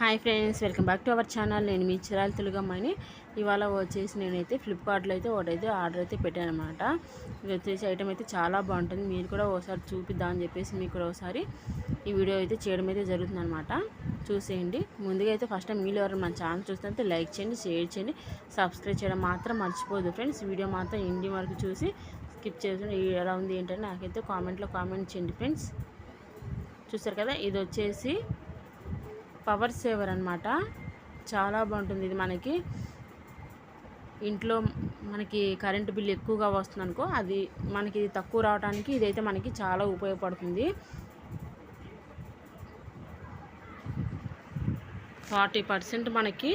Hi friends welcome back to our channel. నేను మీ చిరాలు తెలుగమ్మని. ఇవాళ వచ్చేసి నేనైతే ఫ్లిప్కార్ట్లో అయితే ఒకటైతే ఆర్డర్ అయితే పెట్టాను అనమాట ఇది వచ్చేసి ఐటమ్ అయితే చాలా బాగుంటుంది. మీరు కూడా ఒకసారి చూపిద్దామని చెప్పేసి మీకు కూడా ఒకసారి ఈ వీడియో అయితే చేయడం అయితే జరుగుతుంది అనమాట చూసేయండి. ముందుగా అయితే ఫస్ట్ టైం మీరు ఎవరైనా మన ఛానల్ చూస్తే లైక్ చేయండి షేర్ చేయండి సబ్స్క్రైబ్ చేయడం మాత్రం మర్చిపోదు ఫ్రెండ్స్. వీడియో మాత్రం ఇండి వరకు చూసి స్కిప్ చేసి ఎలా ఉంది ఏంటంటే నాకైతే కామెంట్లో కామెంట్ చేయండి ఫ్రెండ్స్. చూసారు కదా? ఇది వచ్చేసి పవర్ సేవర్ అనమాట చాలా బాగుంటుంది ఇది మనకి. ఇంట్లో మనకి కరెంటు బిల్ ఎక్కువగా వస్తుంది అనుకో అది మనకి ఇది తక్కువ రావడానికి ఇదైతే మనకి చాలా ఉపయోగపడుతుంది. ఫార్టీ పర్సెంట్ మనకి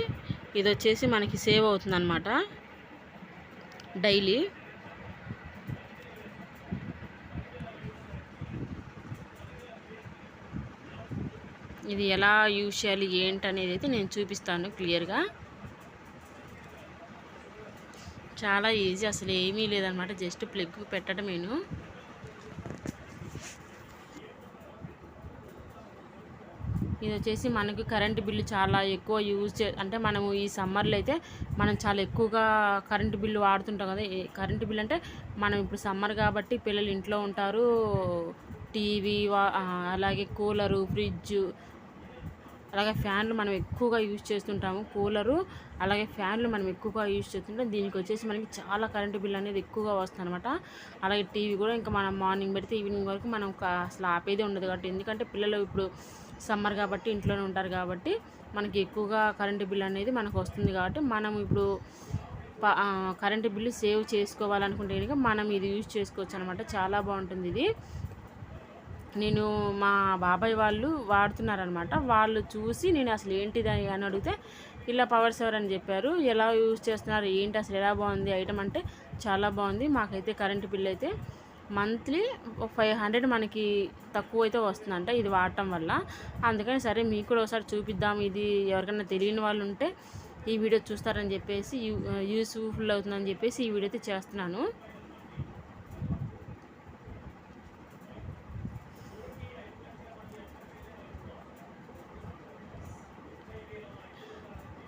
ఇది వచ్చేసి మనకి సేవ్ అవుతుంది అనమాట డైలీ. ఇది ఎలా యూజ్ చేయాలి ఏంటి అనేది అయితే నేను చూపిస్తాను క్లియర్గా. చాలా ఈజీ అసలు ఏమీ లేదనమాట జస్ట్ ప్లగ్ పెట్టడమేను. ఇది వచ్చేసి మనకి కరెంటు బిల్లు చాలా ఎక్కువ యూజ్ చే అంటే మనము ఈ సమ్మర్లో అయితే మనం చాలా ఎక్కువగా కరెంటు బిల్లు వాడుతుంటాం కదా కరెంటు బిల్ అంటే మనం ఇప్పుడు సమ్మర్ కాబట్టి పిల్లలు ఇంట్లో ఉంటారు టీవీ అలాగే కూలరు ఫ్రిడ్జ్ అలాగే ఫ్యాన్లు మనం ఎక్కువగా యూజ్ చేస్తుంటాము కూలరు అలాగే ఫ్యాన్లు మనం ఎక్కువగా యూజ్ చేస్తుంటాం దీనికి వచ్చేసి మనకి చాలా కరెంటు బిల్ అనేది ఎక్కువగా వస్తుంది అనమాట అలాగే టీవీ కూడా ఇంకా మనం మార్నింగ్ పెడితే ఈవినింగ్ వరకు మనం అసలు ఆపేదే ఉండదు కాబట్టి ఎందుకంటే పిల్లలు ఇప్పుడు సమ్మర్ కాబట్టి ఇంట్లోనే ఉంటారు కాబట్టి మనకి ఎక్కువగా కరెంటు బిల్ అనేది మనకు వస్తుంది కాబట్టి మనం ఇప్పుడు కరెంటు బిల్లు సేవ్ చేసుకోవాలనుకుంటే కనుక మనం ఇది యూజ్ చేసుకోవచ్చు అనమాట చాలా బాగుంటుంది ఇది. నేను మా బాబాయ్ వాళ్ళు వాడుతున్నారనమాట. వాళ్ళు చూసి నేను అసలు ఏంటిది అని అడిగితే ఇలా పవర్ సేవర్ అని చెప్పారు. ఎలా యూజ్ చేస్తున్నారు? ఏంటి? అసలు ఎలా బాగుంది? ఐటమ్ అంటే చాలా బాగుంది. మాకైతే కరెంటు బిల్ అయితే మంత్లీ ఫైవ్ హండ్రెడ్ మనకి తక్కువ అయితే వస్తుందంట ఇది వాడటం వల్ల. అందుకని సరే మీకు కూడా ఒకసారి చూపిద్దాం. ఇది ఎవరికైనా తెలియని వాళ్ళు ఉంటే ఈ వీడియో చూస్తారని చెప్పేసి యూస్ఫుల్ అవుతుందని చెప్పేసి ఈ వీడియో అయితే చేస్తున్నాను.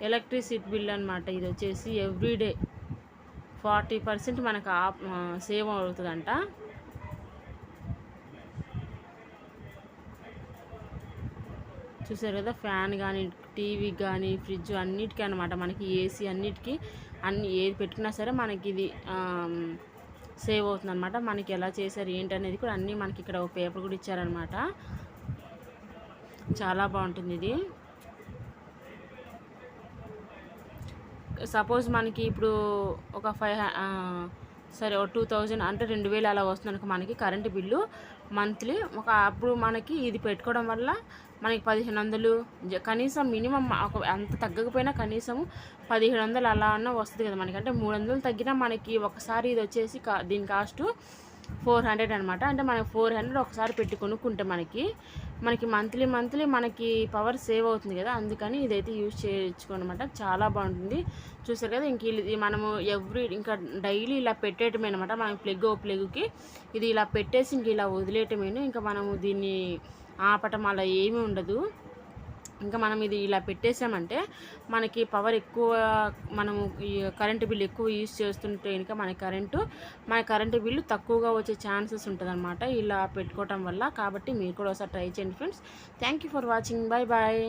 ఎలక్ట్రిసిటీ బిల్ అనమాట ఇది వచ్చేసి ఎవ్రీడే ఫార్టీ పర్సెంట్ మనకు సేవ్ అవుతుందంట. చూసారు కదా ఫ్యాన్ కానీ టీవీ కానీ ఫ్రిడ్జ్ అన్నిటికీ అనమాట మనకి ఏసీ అన్నిటికీ అన్ని ఏది పెట్టుకున్నా సరే మనకి ఇది సేవ్ అవుతుంది అనమాట మనకి ఎలా చేశారు ఏంటి అనేది కూడా అన్నీ మనకి ఇక్కడ పేపర్ కూడా ఇచ్చారనమాట చాలా బాగుంటుంది ఇది. సపోజ్ మనకి ఇప్పుడు ఒక ఫైవ్ సరే ఒక టూ థౌజండ్ అంటే రెండు వేలు అలా వస్తుంది మనకి కరెంటు బిల్లు మంత్లీ ఒక అప్పుడు మనకి ఇది పెట్టుకోవడం వల్ల మనకి పదిహేను వందలు కనీసం మినిమం ఒక అంత తగ్గకపోయినా కనీసం పదిహేను వందలు అలా అన్న వస్తుంది కదా మనకి. అంటే మూడు వందలు తగ్గినా మనకి ఒకసారి ఇది వచ్చేసి దీని కాస్టు ఫోర్ హండ్రెడ్ అనమాట అంటే మనకి ఫోర్ హండ్రెడ్ ఒకసారి పెట్టి కొనుక్కుంటే మనకి మనకి మంత్లీ మంత్లీ మనకి పవర్ సేవ్ అవుతుంది కదా. అందుకని ఇదైతే యూజ్ చేయొచ్చుకోనమాట చాలా బాగుంటుంది. చూసారు కదా ఇంక ఇది మనము ఎవ్రీ ఇంకా డైలీ ఇలా పెట్టేయటమే అనమాట మనం ప్లగ్ ఓ ప్లగ్కి ఇది ఇలా పెట్టేసి ఇంక ఇలా వదిలేయటమేను. ఇంకా మనము దీన్ని ఆపటం అలా ఏమీ ఉండదు. ఇంకా మనం ఇది ఇలా పెట్టేసామంటే మనకి పవర్ ఎక్కువ మనము ఈ కరెంటు బిల్లు ఎక్కువ యూజ్ చేస్తుంటే కనుక మన కరెంటు మన కరెంటు బిల్లు తక్కువగా వచ్చే ఛాన్సెస్ ఉంటుందనమాట ఇలా పెట్టుకోవటం వల్ల. కాబట్టి మీరు కూడా ఒకసారి ట్రై చేయండి friends thank for watching bye bye